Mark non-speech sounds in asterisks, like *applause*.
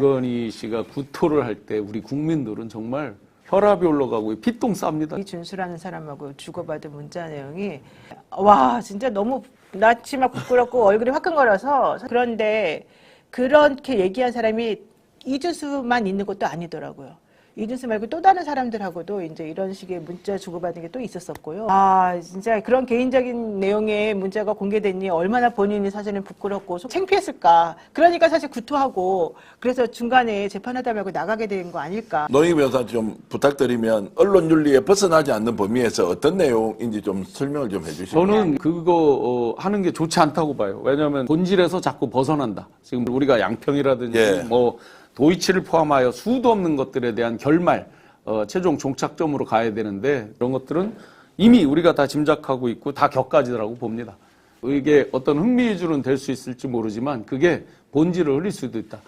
김건희 씨가 구토를 할 때 우리 국민들은 정말 혈압이 올라가고 피똥 쌉니다. 이 준수라는 사람하고 주고받은 문자 내용이 와 진짜 너무 막 부끄럽고 *laughs* 얼굴이 화끈거려서 그런데 그렇게 얘기한 사람이 이준수만 있는 것도 아니더라고요. 이준수 말고 또 다른 사람들하고도 이제 이런 식의 문자 주고받은 게 또 있었었고요. 아 진짜 그런 개인적인 내용의 문자가 공개되니 얼마나 본인이 사실은 부끄럽고 속 창피했을까. 그러니까 사실 구토하고 그래서 중간에 재판하다 말고 나가게 된 거 아닐까. 노영희 변호사 좀 부탁드리면 언론 윤리에 벗어나지 않는 범위에서 어떤 내용인지 좀 설명을 좀 해주시면 저는 그거 어, 하는 게 좋지 않다고 봐요. 왜냐하면 본질에서 자꾸 벗어난다. 지금 우리가 양평이라든지 예. 뭐 도이치를 포함하여 수도 없는 것들에 대한 결말, 어, 최종 종착점으로 가야 되는데 이런 것들은 이미 우리가 다 짐작하고 있고 다 격가지라고 봅니다. 이게 어떤 흥미 위주로는 될 수 있을지 모르지만 그게 본질을 흘릴 수도 있다.